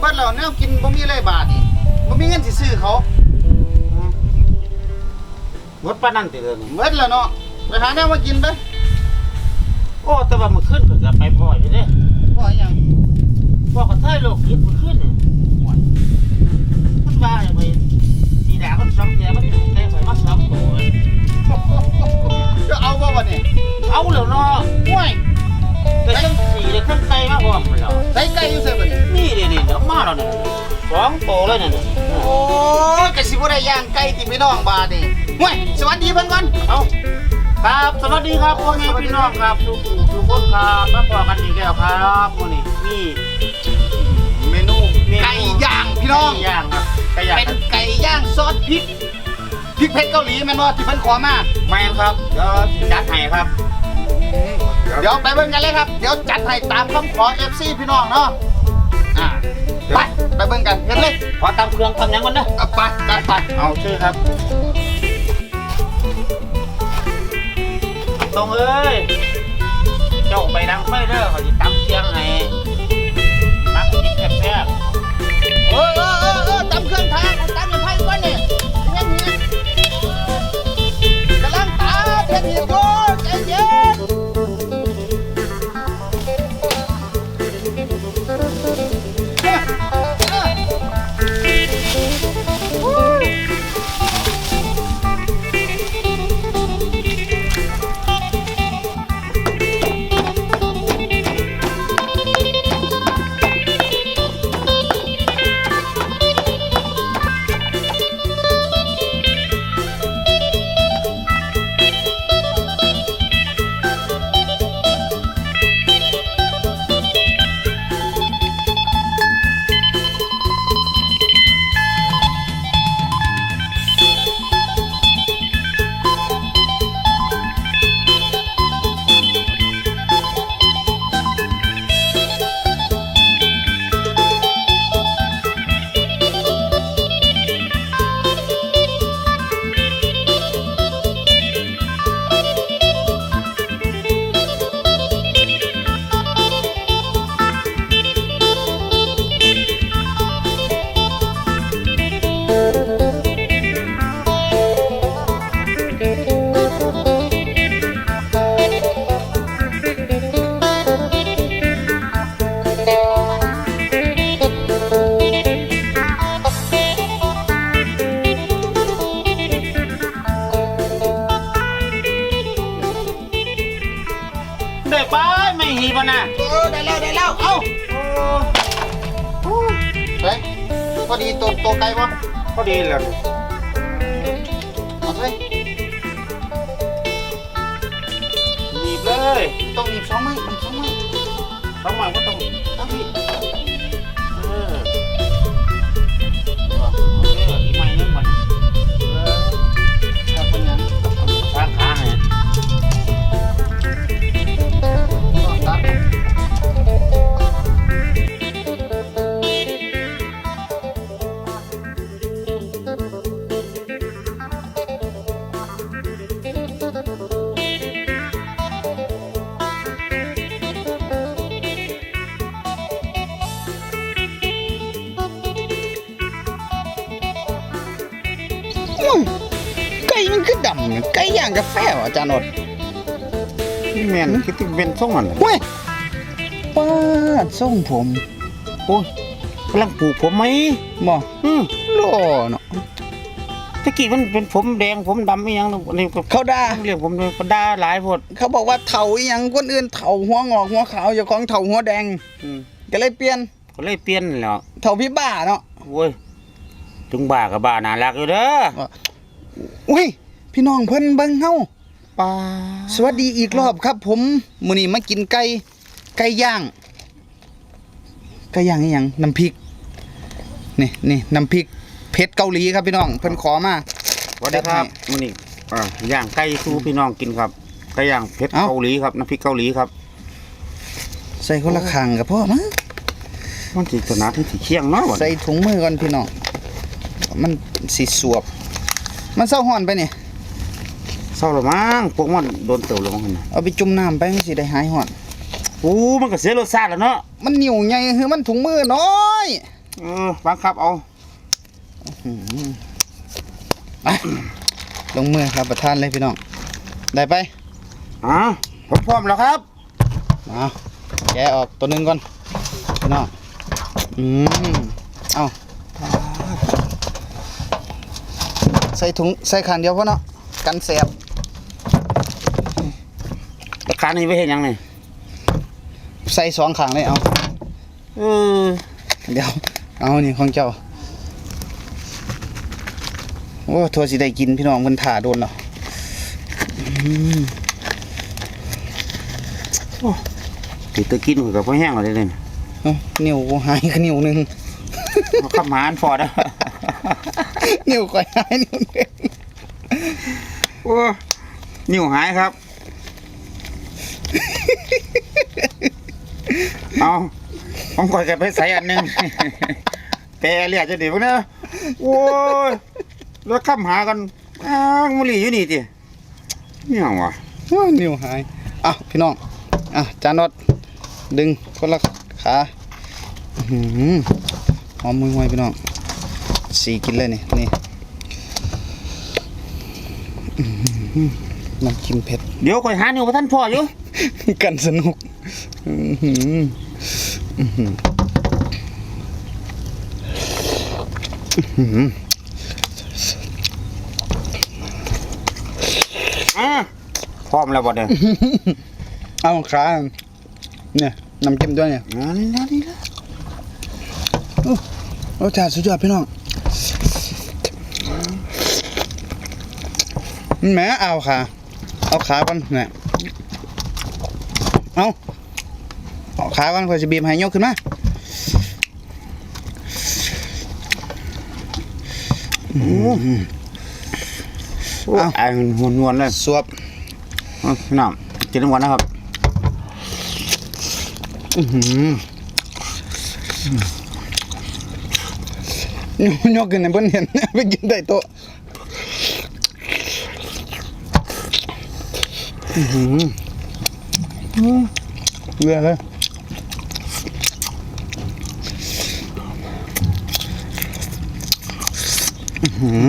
เฮ็ดคลิปเบิดแล้วแนวกินบ่มีเลยบาทนี่บ่มีเงินสิซื้อเขาหมดปานนั้นติเด้อนี่เบิดแล้วเนาะไปหาแนวมากินไปโอ้แต่ว่ามื้อคืนเพิ่นก็ไปพ่ออยู่เด้พ่อหยังพ่อก็เทยโลกคิดมื้อคืนนี่โอ้ยมันว่าอย่างไปสีดามันสองแถวมันได้ไปมาสองตัวเลยจะเอาบ่บัดนี้เอาแล้วเนาะห่วย แต่จังสีเลยขึ้นไกลมาพร้อมมันแล้วใส่ไก่อยู่เซ่บัดนี้นี่ดิดิเดี๋ยวมาแล้วนี่สองตัวเลยนี่โอ้ก็สิบ่ได้ย่างไก่ติพี่น้องบาดนี่ห่วยสวัสดีเพิ่นก่อนเอาครับ สวัสดีครับพ่อแม่พี่น้องครับทุกทุกคนครับมาพอกันอีกแล้วครับมื้อนี้นี่เมนูไก่ย่างพี่น้องไก่ย่างครับไก่ย่างเป็นไก่ย่างซอสพริกพริกเผ็ดเกาหลีแม่นบ่ที่เพิ่นขอมาแมนครับเดี๋ยวจัดให้ครับ เดี๋ยวไปเบิ่งกันเลยครับ เดี๋ยวจัดให้ตามคำขอ FC พี่น้องเนาะอ่าไปไปเบิ่งกันเห็นเลยขอตามเครื่องทำหยังก่อนนะเอาไปไปไปเอาชื่อครับตรงเอ้ยเจ้าไปดังไฟเด้อเขาจะตำเชียงให้ ๆได้ไปไม่หีบนะเออได้แล้วได้แล้ว เอ้าเฮ้ยพอดีตัวตัวไก่บ่พอดีแล้วเอาไปหนีบเลย ต้องหนีบสองไม้ต้องสองไม้ต้องมาก็ต้องเอาพี่เอ ก่มันคือดำไก่ย่างกาแฟวะอาจารย์อดพี่แมนคิดที่เป็นส่งมันเว้ยป้าดส่งผมโอ้ยกำลังปลูกผมไหมบ่อืมหล่อเนาะตะกี้มันเป็นผมแดงผมดำไม่ยังนี่ก็เขาด่าเรียกผมเลยก็ด่าหลายพดเขาบอกว่าเถาอหยังคนอื่นเถาหัวงอกหัวขาวอย่าของเถาหัวแดง อืมก็เลยเปลี่ยนก็เลยเปลี่ยนแล้วเถาพี่บ้าเนาะโว้ยถึงบ้ากับบ้าน่ารักอยู่เด้อ อุ้ย พี่น้องเพิ่นเบิ่งเฮาป้าสวัสดีอีกรอบครับ ผมมื้อนี้มากินไก่ไก่ย่างไก่ย่างอีหยังน้ำพริกนี่นี่น้ำพริกเผ็ดเกาหลีครับพี่น้องเพิ่นขอมา สวัสดีครับมื้อนี้อ่าย่างไก่สู้พี่น้องกินครับไก่ย่างเผ็ดเอ้า เกาหลีครับน้ำพริกเกาหลีครับ ใส่คนละคางกับพ่อมั้งมันสิถนัดที่สิเคียงเนาะบัดใส่ถุงมือก่อนพี่น้องมันสิสวบ มันเศร้าฮ้อนไปนี่เศร้าและมั้งพวกมันโดนเติบแล้วมั้งหั่นน่ะเอาไปจุ่มน้ำไปมันสิได้หายฮ้อนอโอ้มันก็เสียรสชาติแล้วเนาะมันเหนียวใหญ่คือมันถุงมือน้อยเออบังคับเอาไปลงมือรับประทานเลยพี่น้อง ได้ไปอ่าผมพร้อมแล้วครับเอาแกะออกตัวหนึ่งก่อนพี่น้องอืมเอา ใส่ถุงใส่ขันเดียวพอเนาะกันแสบราคานี้ไม่เห็นยังไงใส่สองขังเลยเอาเออเดี๋ยวเอานี่ของเจ้าโอ้ทัวสิได้กินพี่น้องมันถ่าโดนเนาะติดตะกินกับพ่อแห้งอะไรเลยเอ้านิ้วกูหายก็นิ้วหนึงเอาขับหมาอันฟอร์ดอะ นิ้วก่อยหายนิ้วหนึงโอ้นิ้วหายครับ เอาผมก่อยแกไปใส่อันหนึ่งแปรเรียกจะดีพวกเนะโอ้ยแล้วขับหากันอ้างมุลีอยู่นี่ติเนี่ยวะโอ้นิ้วหายอะพี่น้องอะจานอดดึงคนละขาอื้อหือหอมมวยพี่น้อง สีกินเลยนี่นี่น้ำจิ้มเผ็ด เดี๋ยวก่อยหานิ้วพระท่านพ่ออยู่ กันสนุกอือหืออื้อหืออื้อหืออะพร้อมแล้วบ่เนี่ยเอาขาเนี่ยน้ำจิ้มด้วยเนี่ยอันนี้นะนี่ละรสชาสุดยอดพี่น้อง แหมเอาขาเอาขาก่อนเนี่ยเอาเอาขาก่อนค่อยจะบีบให้ยกขึ้นมาโอ้อ่านหวนวนๆเลยสวบเอาพี่น้ำกินน้ำกันนะครับอื้อหือยกขึ้นในเพิ่นเห็นไปกินได้โตะ อื้อหือเลือเลยอื้อหือ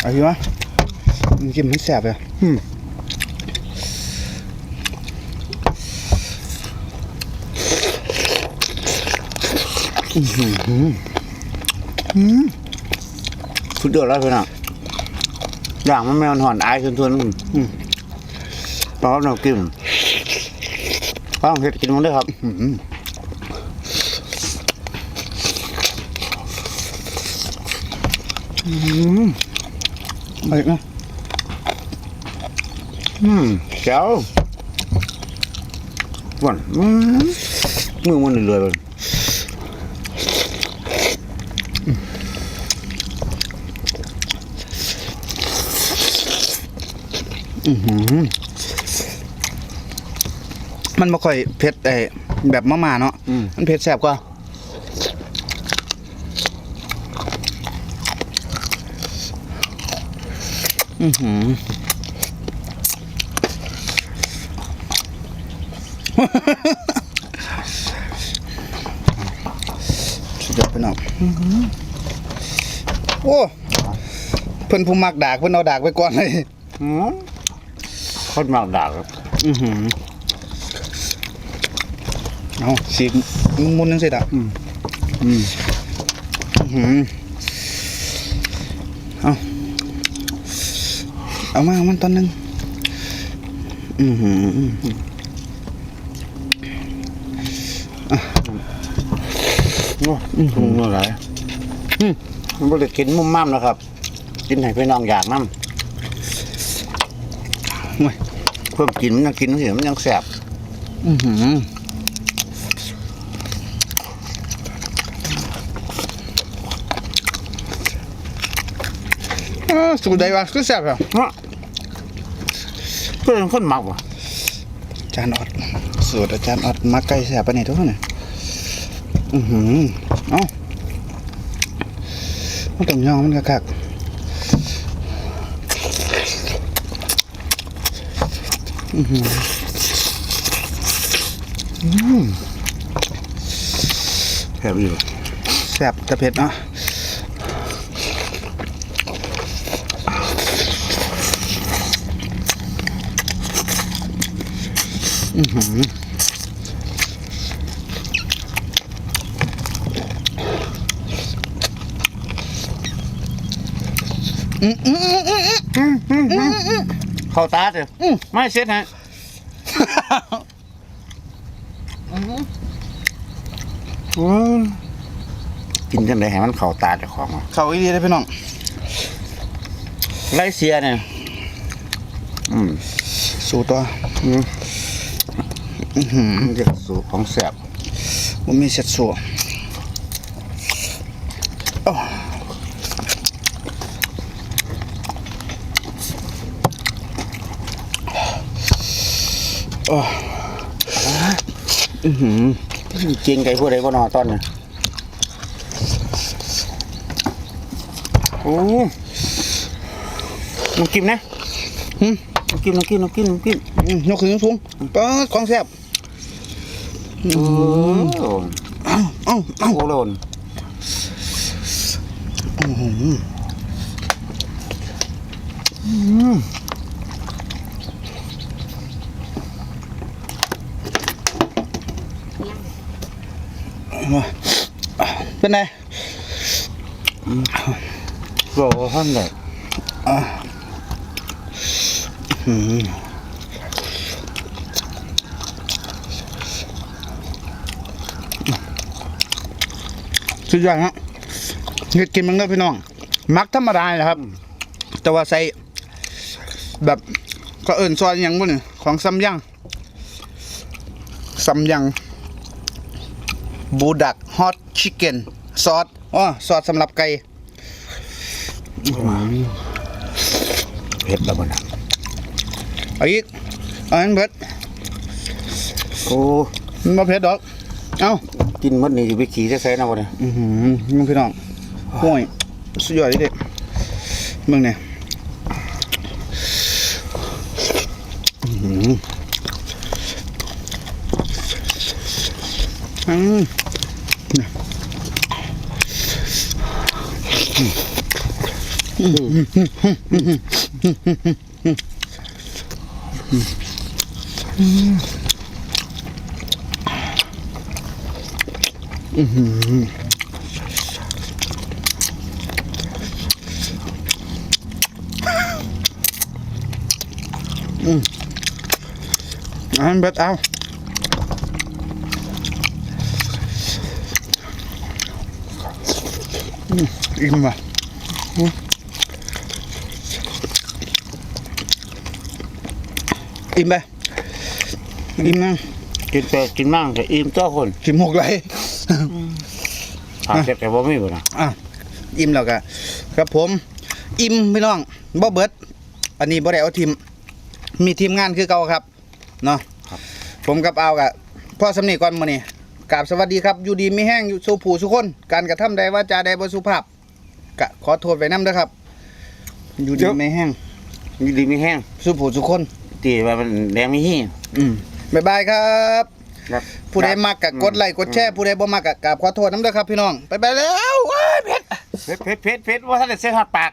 เอะไรวะมันกินมันแสบเลยอืมสุดยอดแล้วพี่น้องอย่างมันแมวหอนอายทวนๆอืม ตอนเรากินต้องเฮ็ดกินมันด้วยครับเอาอีกนะอืมแจ๋วหวานอืมมือมันเรื่อยเลยอืม มันไม่ค่อยเผ็ดไอ้แบบมะม่าเนาะอืม มันเผ็ดแสบกว่าอือหือ สุดยอดพี่น้องโอ้เพิ่นผู้มักดากเพิ่นเอาดากไปก่อนเลย อืมคนมากด่าครับ อือหือ เอาสีกมุนๆจังสิดะอืมอื้อหือเอาเอามาเอามันตอนหนึงอือหือโอ้ถุงอะไรอืมมันบ่ได้กินมุมม่ามนะครับ กินให้พี่น้องอยากน้ำโอ้ยเพิ่มกินมันยังกินเสียมันยังแสบอือหือ เอ้อสูดได้วะคือแซ่บอะเนาะเพื่อนคนมักว่ะอาจารย์ออดสูตรอาจารย์ออดมักไก่แซ่บปะเนี่ยทุกคนเนี่ยอือหือเอ้ามันต้องยองมันคักๆอื้อหือแซ่บอยู่แซ่บแต่เผ็ดเนาะอื้อหืออืมอืมอืมอืม เข้าตาเถอะอืมไม่เสร็จฮะอืมกินจังไดให้มันเข้าตาเจ้าของเขาอีดีเลยพี่น้องไรเสียเนี่ย อืม สู่ตัวอืม มันจะสูของแซ่บมันมีเสร็จสู่โอ้โอ้จริงไก่ผู้ใดบ่นอตอนน่ะโอ้น้ำกิมนะหึน้ำกิมน้ำกิมน้ำกิมน้ำกิมยกขึ้นสูงๆป๊าดของแซ่บ โอ้โหเอ้าเอ้าเอ้าโอ้โหมาเป็นไงโอ้โหท่านเลย สุดยอดฮะเฮ็ดกินมันเด้อพี่น้อง มักธรรมดาแหละครับ แต่ว่าใส่แบบก็เอิ่นซอยหยังบ่เนี่ยของซัมยังซัมยังบูดักฮอตชิคเก้นซอสอ๋อซอสสำหรับไก่เผ็ดแล้วบ่นะเอาอีกเอาอันเบิดโอ้มันบ่เผ็ดดอก เอ้ากินหมดนี่สิไปขี่จะใส่นะบ่เนี่ยอือหือมึงพี่น้องโอ้ยสุดยอดเลยเด็กมึงเนี่ยอื้อหืออืมเนี่ยเอาอันเบิดเอาอืมอิ่ม ว่ะอืมอิ่มไปอิ่มนะกินแต่กินมั่งแต่อิ่มเจ้าคนกินหมกไหล ถามแต่แต่บ่มีบ่นะอะอิ่มแล้วก็ครับผม อิ่มพี่น้องบ่เบิด อันนี้บ่ได้เอาทีม มีทีมงานคือเก่าครับเนาะผมกับเอากะพ่อสำนีก่อนมื้อนี้กราบสวัสดีครับ อยู่ดีมีแห้งอยู่สู่ผู้สุคน การกระทำใดว่าจาใดบ่สุภาพกะขอโทษไว้นำเด้อครับ อยู่ดีไม่แห้งมีดีมีแห้งสู่ผู้สุคนตีว่ามันแดงมีหีอืมบ๊ายบายครับ ครับ ผู้ใดมักกะกดไลค์กดแชร์ผู้ใดบ่มักกะกราบขอโทษนำเด้อครับพี่น้องไปไปแล้วว้ายเผ็ดเผ็ดเผ็ดเผ็ดเผ็ดว่าท่านได้เส้นฮอดปาก